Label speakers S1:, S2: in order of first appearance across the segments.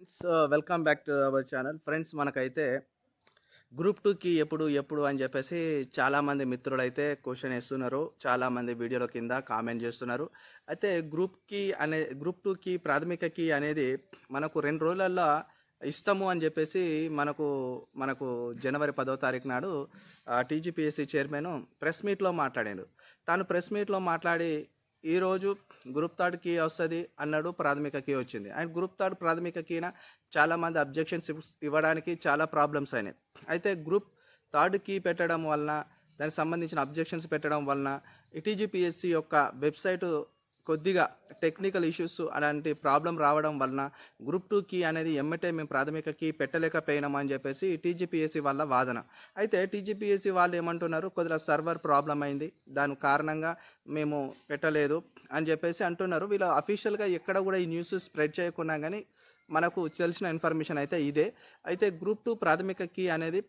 S1: Friends welcome back to our channel. Friends మనకైతే group టూకి ఎప్పుడు ఎప్పుడు అని చెప్పేసి చాలామంది మిత్రులు అయితే క్వశ్చన్ వేస్తున్నారు. చాలామంది వీడియోల కింద కామెంట్ చేస్తున్నారు. అయితే గ్రూప్కి అనే గ్రూప్ టూకి ప్రాథమిక కీ అనేది మనకు రెండు రోజులల్లో ఇస్తాము అని చెప్పేసి మనకు మనకు జనవరి పదో తారీఖు నాడు టీజీపీఎస్సీ చైర్మన్ ప్రెస్ మీట్లో మాట్లాడాడు. తాను ప్రెస్ మీట్లో మాట్లాడి ఈరోజు గ్రూప్ థర్డ్ కీ వస్తుంది అన్నాడు ప్రాథమిక కీ వచ్చింది. అండ్ గ్రూప్ థర్డ్ ప్రాథమిక కీన చాలామంది అబ్జెక్షన్స్ ఇవ్వడానికి చాలా ప్రాబ్లమ్స్ అయినాయి. అయితే గ్రూప్ థర్డ్ కీ పెట్టడం వలన దానికి సంబంధించిన అబ్జెక్షన్స్ పెట్టడం వలన టీజీపీఎస్సీ యొక్క వెబ్సైటు కొద్దిగా టెక్నికల్ ఇష్యూస్ అలాంటి ప్రాబ్లం రావడం వలన గ్రూప్ టూ కీ అనేది ఎమ్మటే మేము ప్రాథమిక కీ పెట్టలేకపోయినాం అని చెప్పేసి టీజీపీఎస్సీ వాళ్ళ వాదన. అయితే టీజీపీఎస్సీ వాళ్ళు ఏమంటున్నారు? కొద్దిగా సర్వర్ ప్రాబ్లం అయింది. దాని కారణంగా మేము పెట్టలేదు అని చెప్పేసి అంటున్నారు. వీళ్ళు అఫీషియల్గా ఎక్కడ కూడా ఈ న్యూస్ స్ప్రెడ్ చేయకున్నా కానీ మనకు తెలిసిన ఇన్ఫర్మేషన్ అయితే ఇదే. అయితే గ్రూప్ టూ ప్రాథమిక కీ అనేది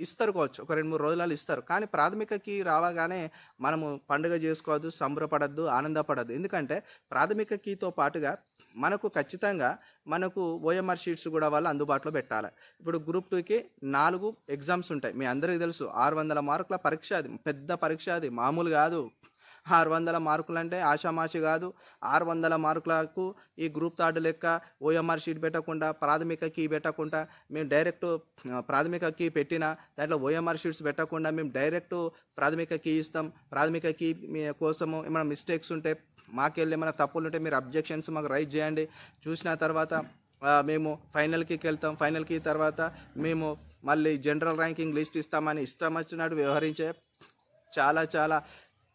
S1: ఇస్తారు కావచ్చు. ఒక రెండు మూడు రోజులలో ఇస్తారు. కానీ ప్రాథమిక కీ రావగానే మనము పండుగ చేసుకోవద్దు సంబరపడద్దు ఆనందపడద్దు. ఎందుకంటే ప్రాథమిక కీతో పాటుగా మనకు ఖచ్చితంగా మనకు ఓఎంఆర్ షీట్స్ కూడా వాళ్ళు అందుబాటులో పెట్టాలి. ఇప్పుడు గ్రూప్ టూకి నాలుగు ఎగ్జామ్స్ ఉంటాయి. మీ అందరికీ తెలుసు. ఆరు వందల మార్కుల పరీక్ష అది. పెద్ద పరీక్ష అది. మామూలు కాదు. ఆరు వందల మార్కులు అంటే ఆషామాషి కాదు. ఆరు వందల మార్కులకు ఈ గ్రూప్ థర్డ్ లెక్క ఓఎంఆర్ షీట్ పెట్టకుండా ప్రాథమిక కీ పెట్టకుండా మేము డైరెక్ట్ ప్రాథమిక కీ పెట్టిన దాంట్లో ఓఎంఆర్ షీట్స్ పెట్టకుండా మేము డైరెక్ట్ ప్రాథమిక కీ ఇస్తాం. ప్రాథమిక కీ మీ కోసము ఏమైనా మిస్టేక్స్ ఉంటే మాకెళ్ళి ఏమైనా తప్పులు ఉంటే మీరు అబ్జెక్షన్స్ మాకు రైట్ చేయండి. చూసిన తర్వాత మేము మేము ఫైనల్కి వెళ్తాం. ఫైనల్కి తర్వాత మేము మళ్ళీ జనరల్ ర్యాంకింగ్ లిస్ట్ ఇస్తామని ఇష్టం వచ్చినట్టు వ్యవహరించే చాలా చాలా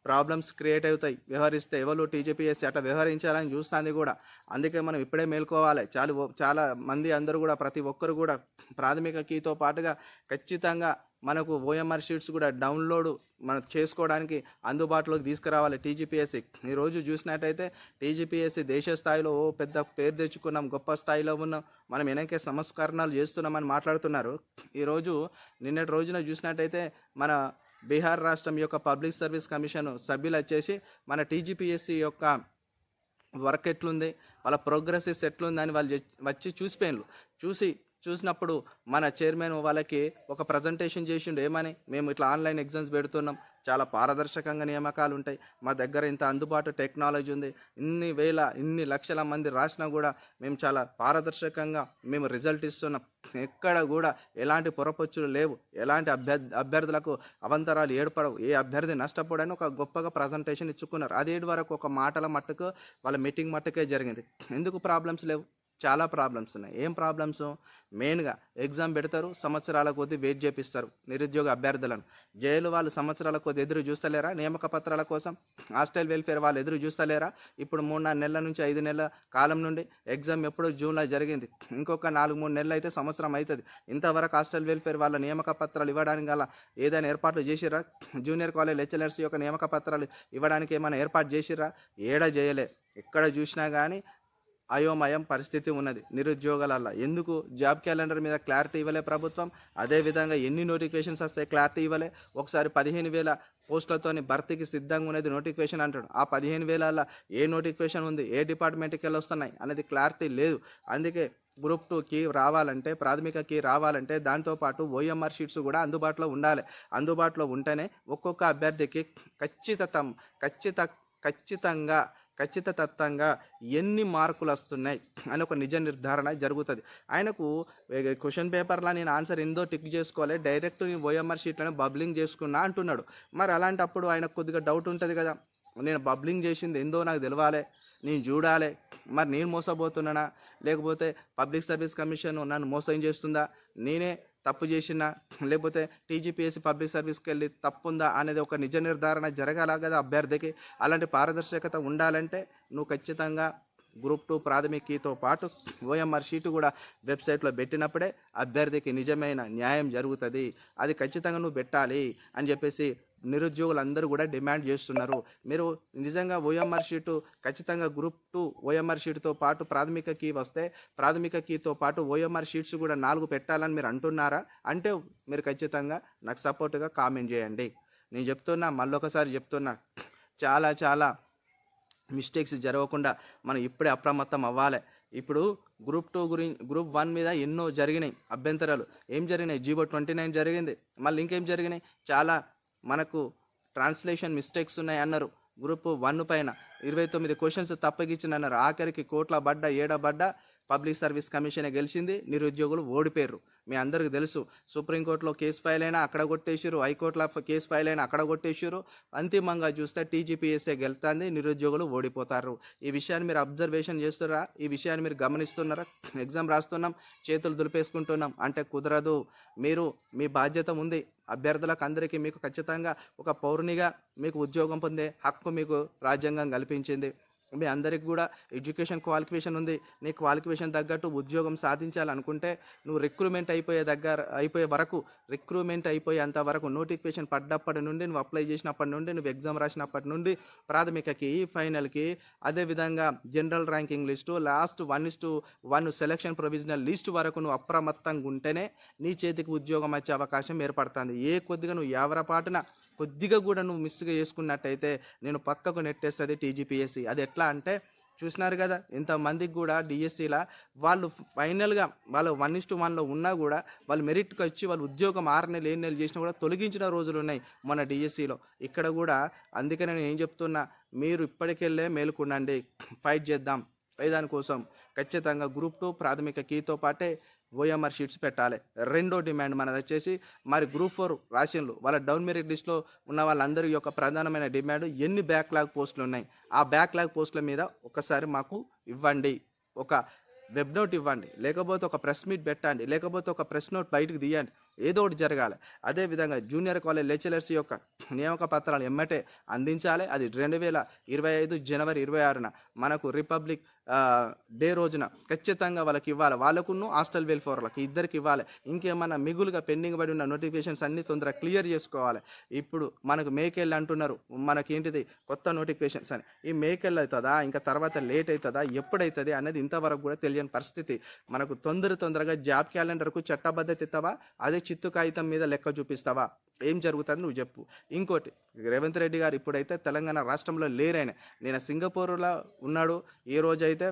S1: ప్రాబ్లమ్స్ క్రియేట్ అవుతాయి. వ్యవహరిస్తే ఎవరు టీజీపీఎస్సీ అట్లా వ్యవహరించాలని చూస్తుంది కూడా. అందుకే మనం ఇప్పుడే మేల్కోవాలి. చాలా చాలా మంది అందరూ కూడా ప్రతి ఒక్కరు కూడా ప్రాథమిక కీతో పాటుగా ఖచ్చితంగా మనకు ఓఎంఆర్ షీట్స్ కూడా డౌన్లోడ్ మనం చేసుకోవడానికి అందుబాటులోకి తీసుకురావాలి టీజీపీఎస్సీ. ఈరోజు చూసినట్టయితే టీజీపీఎస్సీ దేశ స్థాయిలో ఓ పెద్ద పేరు తెచ్చుకున్నాం. గొప్ప స్థాయిలో ఉన్నాం. మనం వెనకే సంస్కరణలు చేస్తున్నామని మాట్లాడుతున్నారు. ఈరోజు నిన్నటి రోజున చూసినట్టయితే మన బీహార్ రాష్ట్రం యొక్క పబ్లిక్ సర్వీస్ కమిషన్ సభ్యులు వచ్చేసి మన టీజీపీఎస్సీ యొక్క వర్క్ ఎట్లుంది? వాళ్ళ ప్రోగ్రెసెస్ ఎట్లుంది అని వాళ్ళు వచ్చి చూసిపోయినారు చూసి చూసినప్పుడు మన చైర్మన్ వాళ్ళకి ఒక ప్రజెంటేషన్ చేసిండు ఏమని? మేము ఇట్లా ఆన్లైన్ ఎగ్జామ్స్ పెడుతున్నాం. చాలా పారదర్శకంగా నియామకాలు ఉంటాయి. మా దగ్గర ఇంత అందుబాటు టెక్నాలజీ ఉంది. ఇన్ని వేల ఇన్ని లక్షల మంది రాసినా కూడా మేము చాలా పారదర్శకంగా మేము రిజల్ట్ ఇస్తున్నాం. ఎక్కడ కూడా ఎలాంటి పొరపచ్చులు లేవు. ఎలాంటి అభ్యర్థి అభ్యర్థులకు అవంతరాలు ఏర్పడవు. ఏ అభ్యర్థి నష్టపోడని ఒక గొప్పగా ప్రజెంటేషన్ ఇచ్చుకున్నారు. అదేటి వరకు ఒక మాటల మట్టుకు వాళ్ళ మీటింగ్ మట్టుకే జరిగింది. ఎందుకు ప్రాబ్లమ్స్ లేవు? చాలా ప్రాబ్లమ్స్ ఉన్నాయి. ఏం ప్రాబ్లమ్స్ మెయిన్గా ఎగ్జామ్ పెడతారు సంవత్సరాల కొద్దీ వెయిట్ చేపిస్తారు నిరుద్యోగ అభ్యర్థులను. జైలు వాళ్ళు సంవత్సరాల కొద్ది ఎదురు చూస్తలేరా? నియామక పత్రాల కోసం హాస్టల్ వెల్ఫేర్ వాళ్ళు ఎదురు చూస్తలేరా? ఇప్పుడు మూడు నాలుగు నెలల నుంచి ఐదు నెలల కాలం నుండి ఎగ్జామ్ ఎప్పుడు జూన్లో జరిగింది. ఇంకొక నాలుగు మూడు నెలలు అయితే సంవత్సరం అవుతుంది ఇంతవరకు హాస్టల్ వెల్ఫేర్ వాళ్ళ నియామక పత్రాలు ఇవ్వడానికి గల ఏదైనా ఏర్పాట్లు చేసిరా జూనియర్ కాలేజ్ లెక్చరర్స్ యొక్క నియామక పత్రాలు ఇవ్వడానికి ఏమైనా ఏర్పాటు చేసిరా ఏడా చేయలే ఎక్కడ చూసినా కానీ అయోమయం పరిస్థితి ఉన్నది. నిరుద్యోగాలల్ల. ఎందుకు? జాబ్ క్యాలెండర్ మీద క్లారిటీ ఇవ్వలే ప్రభుత్వం. అదేవిధంగా ఎన్ని నోటిఫికేషన్స్ వస్తాయి క్లారిటీ ఇవ్వలే. ఒకసారి పదిహేను వేల పోస్టులతోని భర్తీకి సిద్ధంగా ఉన్నది నోటిఫికేషన్ అంటాడు ఆ పదిహేను వేలల్లో ఏ నోటిఫికేషన్ ఉంది? ఏ డిపార్ట్మెంట్కి వెళ్ళి వస్తున్నాయి అనేది క్లారిటీ లేదు. అందుకే గ్రూప్ టూకి రావాలంటే ప్రాథమిక కీ రావాలంటే దాంతోపాటు ఓఎంఆర్ షీట్స్ కూడా అందుబాటులో ఉండాలి. అందుబాటులో ఉంటేనే ఒక్కొక్క అభ్యర్థికి ఖచ్చితం ఖచ్చిత ఖచ్చితంగా ఖచ్చితత్వంగా ఎన్ని మార్కులు వస్తున్నాయి అని ఒక నిజ నిర్ధారణ జరుగుతుంది. ఆయనకు క్వశ్చన్ పేపర్లో నేను ఆన్సర్ ఎందో టిక్ చేసుకోవాలి డైరెక్ట్ నేను ఓఎంఆర్ షీట్లను బబ్లింగ్ చేసుకున్నా అంటున్నాడు. మరి అలాంటప్పుడు ఆయనకు కొద్దిగా డౌట్ ఉంటుంది కదా నేను బబ్లింగ్ చేసింది ఏందో నాకు తెలవాలి నేను చూడాలి మరి నేను మోసపోతున్నానా లేకపోతే పబ్లిక్ సర్వీస్ కమిషన్ నన్ను మోసం చేస్తుందా నేనే తప్పు చేసినా లేకపోతే టీజీపీఎస్సీ పబ్లిక్ సర్వీస్కి వెళ్ళి తప్పు ఉందా అనేది ఒక నిజ నిర్ధారణ జరగాల కదా అభ్యర్థికి. అలాంటి పారదర్శకత ఉండాలంటే నువ్వు ఖచ్చితంగా గ్రూప్ టూ ప్రాథమిక కీతో పాటు ఓఎంఆర్ షీటు కూడా వెబ్సైట్లో పెట్టినప్పుడే అభ్యర్థికి నిజమైన న్యాయం జరుగుతుంది. అది ఖచ్చితంగా నువ్వు పెట్టాలి అని చెప్పేసి నిరుద్యోగులు అందరూ కూడా డిమాండ్ చేస్తున్నారు. మీరు నిజంగా ఓఎంఆర్ షీటు ఖచ్చితంగా గ్రూప్ టూ ఓఎంఆర్ షీట్తో పాటు ప్రాథమిక కీ వస్తే ప్రాథమిక కీతో పాటు ఓఎంఆర్ షీట్స్ కూడా నాలుగు పెట్టాలని మీరు అంటున్నారా? అంటే మీరు ఖచ్చితంగా నాకు సపోర్ట్గా కామెంట్ చేయండి. నేను చెప్తున్నా మళ్ళొకసారి చెప్తున్నా చాలా చాలా మిస్టేక్స్ జరగకుండా మనం ఇప్పుడే అప్రమత్తం అవ్వాలి. ఇప్పుడు గ్రూప్ టూ గురించి గ్రూప్ వన్ మీద ఎన్నో జరిగినాయి అభ్యంతరాలు. ఏం జరిగినాయి? జీవో ట్వంటీ నైన్ జరిగింది. మళ్ళీ ఇంకేం జరిగినాయి? చాలా మనకు ట్రాన్స్లేషన్ మిస్టేక్స్ ఉన్నాయి అన్నారు గ్రూప్ వన్ పైన ఇరవై తొమ్మిది క్వశ్చన్స్ తప్పగిచ్చిన అన్నారు ఆఖరికి కోట్ల బడ్డ ఏడ బడ్డ పబ్లిక్ సర్వీస్ కమిషనే గెలిచింది నిరుద్యోగులు ఓడిపోయారు మీ అందరికీ తెలుసు సుప్రీంకోర్టులో కేసు ఫైల్ అయినా అక్కడ కొట్టేసారు హైకోర్టులో కేసు ఫైల్ అయినా అక్కడ కొట్టేసారు అంతిమంగా చూస్తే టీజీపీఎస్ఏ గెలుతుంది నిరుద్యోగులు ఓడిపోతారు ఈ విషయాన్ని మీరు అబ్జర్వేషన్ చేస్తున్నారా? ఈ విషయాన్ని మీరు గమనిస్తున్నారా? ఎగ్జామ్ రాస్తున్నాం చేతులు దులిపేసుకుంటున్నాం అంటే కుదరదు. మీరు మీ బాధ్యత ఉంది. అభ్యర్థులకు అందరికీ మీకు ఖచ్చితంగా ఒక పౌరునిగా మీకు ఉద్యోగం పొందే హక్కు మీకు రాజ్యాంగం కల్పించింది. మీ అందరికి కూడా ఎడ్యుకేషన్ క్వాలిఫికేషన్ ఉంది. నీ క్వాలిఫికేషన్ తగ్గట్టు ఉద్యోగం సాధించాలనుకుంటే నువ్వు రిక్రూట్మెంట్ అయిపోయే దగ్గర అయిపోయే వరకు రిక్రూట్మెంట్ అయిపోయేంత వరకు నోటిఫికేషన్ పడ్డప్పటి నుండి నువ్వు అప్లై చేసినప్పటి నుండి నువ్వు ఎగ్జామ్ రాసినప్పటి నుండి ప్రాథమికకి ఫైనల్కి అదేవిధంగా general ranking list last one is to one selection provisional list వరకు నువ్వు అప్రమత్తంగా ఉంటేనే నీ చేతికి ఉద్యోగం వచ్చే అవకాశం ఏర్పడుతుంది. ఏ కొద్దిగా నువ్వు ఎవరపాటున కొద్దిగా కూడా నువ్వు మిస్గా చేసుకున్నట్టయితే నేను పక్కకు నెట్టేస్తుంది టీజీపీఎస్సీ అది ఎట్లా అంటే చూసినారు కదా ఇంతమందికి కూడా డిఎస్సిలా వాళ్ళు ఫైనల్గా వాళ్ళు వన్ ఇస్ టు వన్లో ఉన్నా కూడా వాళ్ళు మెరిట్కి వచ్చి వాళ్ళు ఉద్యోగం ఆరు నెలలు ఏడు నెలలు చేసినా కూడా తొలగించిన రోజులు ఉన్నాయి మన డిఎస్సిలో ఇక్కడ కూడా అందుకే నేను ఏం చెప్తున్నా మీరు ఇప్పటికెళ్ళే మేలుకుండండి. ఫైట్ చేద్దాం. దానికోసం ఖచ్చితంగా గ్రూప్ టూ ప్రాథమిక కీతో పాటే ఓఎంఆర్ షీట్స్ పెట్టాలి. రెండో డిమాండ్ మనది వచ్చేసి మరి గ్రూప్ ఫోర్ రాసిన్లు వాళ్ళ డౌన్ మెరిట్ లిస్ట్లో ఉన్న వాళ్ళందరి యొక్క ప్రధానమైన డిమాండ్ ఎన్ని బ్యాక్లాగ్ పోస్టులు ఉన్నాయి. ఆ బ్యాక్లాగ్ పోస్టుల మీద ఒకసారి మాకు ఇవ్వండి. ఒక వెబ్ నోట్ ఇవ్వండి. లేకపోతే ఒక ప్రెస్ మీట్ పెట్టండి. లేకపోతే ఒక ప్రెస్ నోట్ బయటకు తీయండి. ఏదో ఒకటి జరగాలి. అదేవిధంగా జూనియర్ కాలేజ్ లెక్చరర్స్ యొక్క నియామక పత్రాలు ఎమ్మటే అందించాలి. అది రెండు వేల ఇరవై ఐదు జనవరి ఇరవై ఆరున మనకు రిపబ్లిక్ డే రోజున ఖచ్చితంగా వాళ్ళకి ఇవ్వాలి. వాళ్ళకును హాస్టల్ వెల్ఫేర్ వాళ్ళకి ఇద్దరికి ఇవ్వాలి. ఇంకేమన్నా మిగులుగా పెండింగ్ పడి ఉన్న నోటిఫికేషన్స్ అన్ని తొందరగా క్లియర్ చేసుకోవాలి. ఇప్పుడు మనకు మేకెళ్ళి అంటున్నారు. మనకేంటిది? కొత్త నోటిఫికేషన్స్ అని. ఈ మేకెళ్ళి అవుతుందా? ఇంకా తర్వాత లేట్ అవుతుందా? ఎప్పుడైతుంది అనేది ఇంతవరకు కూడా తెలియని పరిస్థితి. మనకు తొందర తొందరగా జాబ్ క్యాలెండర్కు చట్టబద్ధత ఇస్తావా? అదే చిత్తు కాగితం మీద లెక్క చూపిస్తావా? ఏం జరుగుతుంది నువ్వు చెప్పు. ఇంకోటి రేవంత్ రెడ్డి గారు ఇప్పుడైతే తెలంగాణ రాష్ట్రంలో లేరైన. నేను సింగపూర్లో ఉన్నాడు. ఏ రోజైతే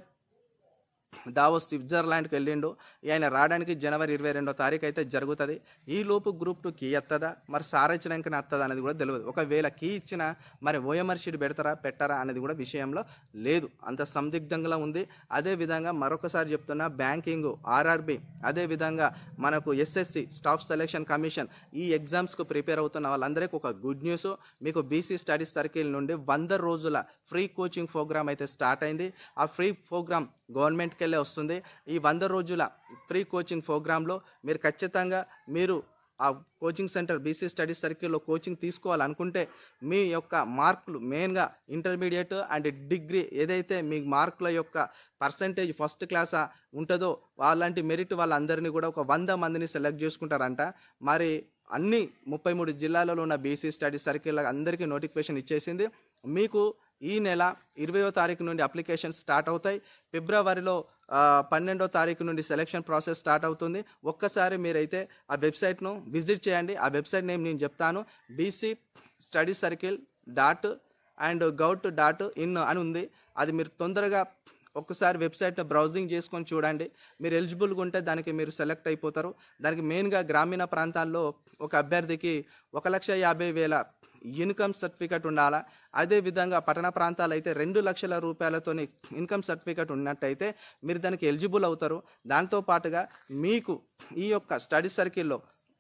S1: దావోస్ స్విట్జర్లాండ్కి వెళ్ళిండు ఆయన రావడానికి జనవరి ఇరవై రెండో తారీఖు అయితే జరుగుతుంది. ఈ లోపు గ్రూప్ టూ కీ ఎత్తదా? మరి సార్ వస్తుందా అనేది కూడా తెలియదు ఒకవేళ కీ ఇచ్చినా మరి ఓఎంఆర్ షీట్ పెడతారా పెట్టారా అనేది కూడా విషయంలో లేదు. అంత సందిగ్ధంగా ఉంది. అదే విధంగా మరొకసారి చెప్తున్నా బ్యాంకింగ్ ఆర్ఆర్బి అదే విధంగా మనకు ఎస్ఎస్సి స్టాఫ్ సెలెక్షన్ కమిషన్ ఈ ఎగ్జామ్స్కు ప్రిపేర్ అవుతున్న వాళ్ళందరికీ ఒక గుడ్ న్యూస్. మీకు బీసీ స్టడీస్ సర్కిల్ నుండి వంద రోజుల ఫ్రీ కోచింగ్ ప్రోగ్రామ్ అయితే స్టార్ట్ అయింది. ఆ ఫ్రీ ప్రోగ్రామ్ గవర్నమెంట్కి వెళ్ళే వస్తుంది. ఈ వంద రోజుల ఫ్రీ కోచింగ్ ప్రోగ్రాంలో మీరు ఖచ్చితంగా మీరు ఆ కోచింగ్ సెంటర్ బీసీ స్టడీస్ సర్కిల్లో కోచింగ్ తీసుకోవాలనుకుంటే మీ యొక్క మార్కులు మెయిన్గా ఇంటర్మీడియట్ అండ్ డిగ్రీ ఏదైతే మీ మార్కుల యొక్క పర్సంటేజ్ ఫస్ట్ క్లాస్ ఉంటుందో వాళ్ళంటి మెరిట్ వాళ్ళందరినీ కూడా ఒక వంద మందిని సెలెక్ట్ చేసుకుంటారంట. మరి అన్ని ముప్పై మూడు జిల్లాలలో ఉన్న బీసీ స్టడీస్ సర్కిల్ అందరికీ నోటిఫికేషన్ ఇచ్చేసింది. మీకు ఈ నెల ఇరవయో తారీఖు నుండి అప్లికేషన్ స్టార్ట్ అవుతాయి. ఫిబ్రవరిలో పన్నెండో తారీఖు నుండి సెలక్షన్ ప్రాసెస్ స్టార్ట్ అవుతుంది. ఒక్కసారి మీరైతే ఆ వెబ్సైట్ను విజిట్ చేయండి. ఆ వెబ్సైట్ నేమ్ నేను చెప్తాను. BC study circle dot and gov dot in అని ఉంది. అది మీరు తొందరగా ఒక్కసారి వెబ్సైట్ బ్రౌజింగ్ చేసుకొని చూడండి. మీరు ఎలిజిబుల్గా ఉంటే దానికి మీరు సెలెక్ట్ అయిపోతారు. దానికి మెయిన్గా గ్రామీణ ప్రాంతాల్లో ఒక అభ్యర్థికి ఒక లక్ష యాభై వేల ఇన్కమ్ సర్టిఫికేట్ ఉండాలా? అదే విధంగా పట్టణ ప్రాంతాలు అయితే రెండు లక్షల రూపాయలతోని ఇన్కమ్ సర్టిఫికేట్ ఉన్నట్టయితే మీరు దానికి ఎలిజిబుల్ అవుతారు. దాంతో పాటుగా మీకు ఈ యొక్క స్టడీ సర్కిల్లో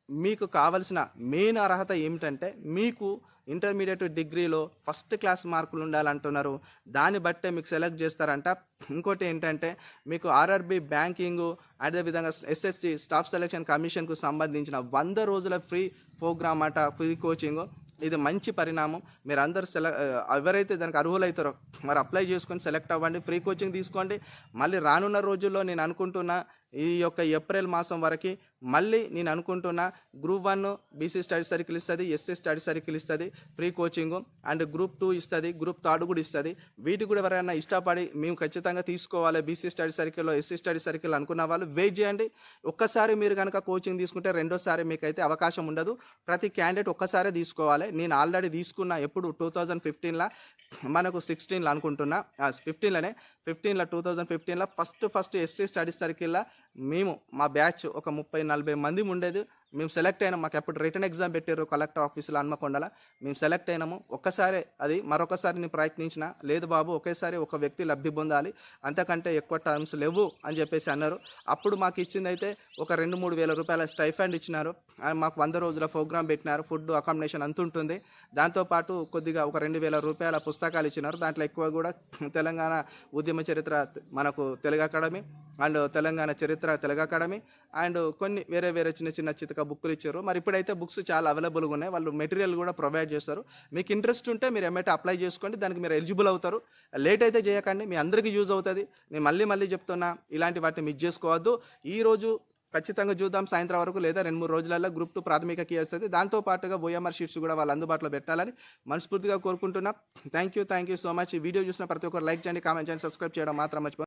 S1: మీకు కావలసిన మెయిన్ అర్హత ఏమిటంటే మీకు ఇంటర్మీడియట్ డిగ్రీలో ఫస్ట్ క్లాస్ మార్కులు ఉండాలంటున్నారు. దాన్ని బట్టే మీకు సెలెక్ట్ చేస్తారంట. ఇంకోటి ఏంటంటే మీకు ఆర్ఆర్బి బ్యాంకింగ్ అదేవిధంగా ఎస్ఎస్సి స్టాఫ్ సెలెక్షన్ కమిషన్కు సంబంధించిన వంద రోజుల ఫ్రీ ప్రోగ్రామ్ అట ఫ్రీ కోచింగ్ ఇది మంచి పరిణామం. మీరు అందరు సెల ఎవరైతే దానికి అర్హులైతారో మరి అప్లై చేసుకొని సెలెక్ట్ అవ్వండి. ఫ్రీ కోచింగ్ తీసుకోండి. మళ్ళీ రానున్న రోజుల్లో నేను అనుకుంటున్నా ఈ యొక్క ఏప్రిల్ మాసం వరకు మళ్ళీ నేను అనుకుంటున్నా group one BC study circle ఇస్తుంది ఎస్సీ స్టడీ సర్కిల్ ఇస్తుంది free coaching and group two ఇస్తుంది గ్రూప్ థర్డ్ కూడా ఇస్తుంది. వీటికి కూడా ఎవరైనా ఇష్టపడి మేము ఖచ్చితంగా తీసుకోవాలి బీసీ స్టడీ సర్కిల్లో ఎస్సీ స్టడీ సర్కిల్ అనుకున్న వాళ్ళు వెయిట్ చేయండి. ఒక్కసారి మీరు కనుక కోచింగ్ తీసుకుంటే రెండోసారి మీకు అయితే అవకాశం ఉండదు. ప్రతి క్యాండిడేట్ ఒక్కసారే తీసుకోవాలి. నేను ఆల్రెడీ తీసుకున్న ఎప్పుడు టూ థౌజండ్ ఫిఫ్టీన్లో మనకు సిక్స్టీన్లో అనుకుంటున్నా. ఫిఫ్టీన్లోనే ఫిఫ్టీన్లో టూ థౌజండ్ ఫిఫ్టీన్లో ఫస్ట్ ఫస్ట్ ఎస్సీ స్టడీ సర్కిల్లో మేము మా బ్యాచ్ ఒక ముప్పై నలభై మంది ఉండేది. మేము సెలెక్ట్ అయినాం. మాకు ఎప్పుడు రిటర్న్ ఎగ్జామ్ పెట్టారు కలెక్టర్ ఆఫీసులో హన్మకొండల. మేము సెలెక్ట్ అయినాము. ఒక్కసారి అది మరొకసారి నేను ప్రయత్నించిన లేదు బాబు ఒకేసారి ఒక వ్యక్తి లబ్ధి పొందాలి. అంతకంటే ఎక్కువ టర్మ్స్ లేవు అని చెప్పేసి అన్నారు. అప్పుడు మాకు ఇచ్చింది అయితే ఒక రెండు మూడు వేల రూపాయల స్టైఫండ్ ఇచ్చినారు. మాకు వంద రోజుల ప్రోగ్రామ్ పెట్టినారు. ఫుడ్ అకామిడేషన్ అంత ఉంటుంది. దాంతోపాటు కొద్దిగా ఒక రెండు వేల రూపాయల పుస్తకాలు ఇచ్చినారు. దాంట్లో ఎక్కువ కూడా తెలంగాణ ఉద్యమ చరిత్ర మనకు తెలుగు అకాడమీ అండ్ తెలంగాణ చరిత్ర తెలుగు అకాడమీ అండ్ కొన్ని వేరే వేరే చిన్న చిన్న చితక బుక్లు ఇచ్చారు. మరి ఇప్పుడైతే బుక్స్ చాలా అవైలబుల్గా ఉన్నాయి. వాళ్ళు మెటీరియల్ కూడా ప్రొవైడ్ చేస్తారు. మీకు ఇంట్రెస్ట్ ఉంటే మీరు ఎమ్మెట్ అప్లై చేసుకోండి. దానికి మీరు ఎలిజిబుల్ అవుతారు. లేట్ అయితే చేయకండి. మీ అందరికీ యూజ్ అవుతుంది. నేను మళ్ళీ మళ్ళీ చెప్తున్నా ఇలాంటి వాటిని మిస్ చేసుకోవద్దు. ఈ రోజు ఖచ్చితంగా చూద్దాం. సాయంత్రం వరకు లేదా రెండు మూడు రోజులలో గ్రూప్ టూ ప్రాథమిక కీ వస్తుంది. దాంతో పాటుగా ఓఎంఆర్ షీట్స్ కూడా వాళ్ళు అందుబాటులో పెట్టాలని మనస్ఫూర్తిగా కోరుకుంటున్నా. Thank you thank you so much ఈ వీడియో చూసిన ప్రతి ఒక్కరు లైక్ చేయండి కామెంట్ చేయండి సబ్స్క్రైబ్ చేయడం మాత్రం మర్చిపో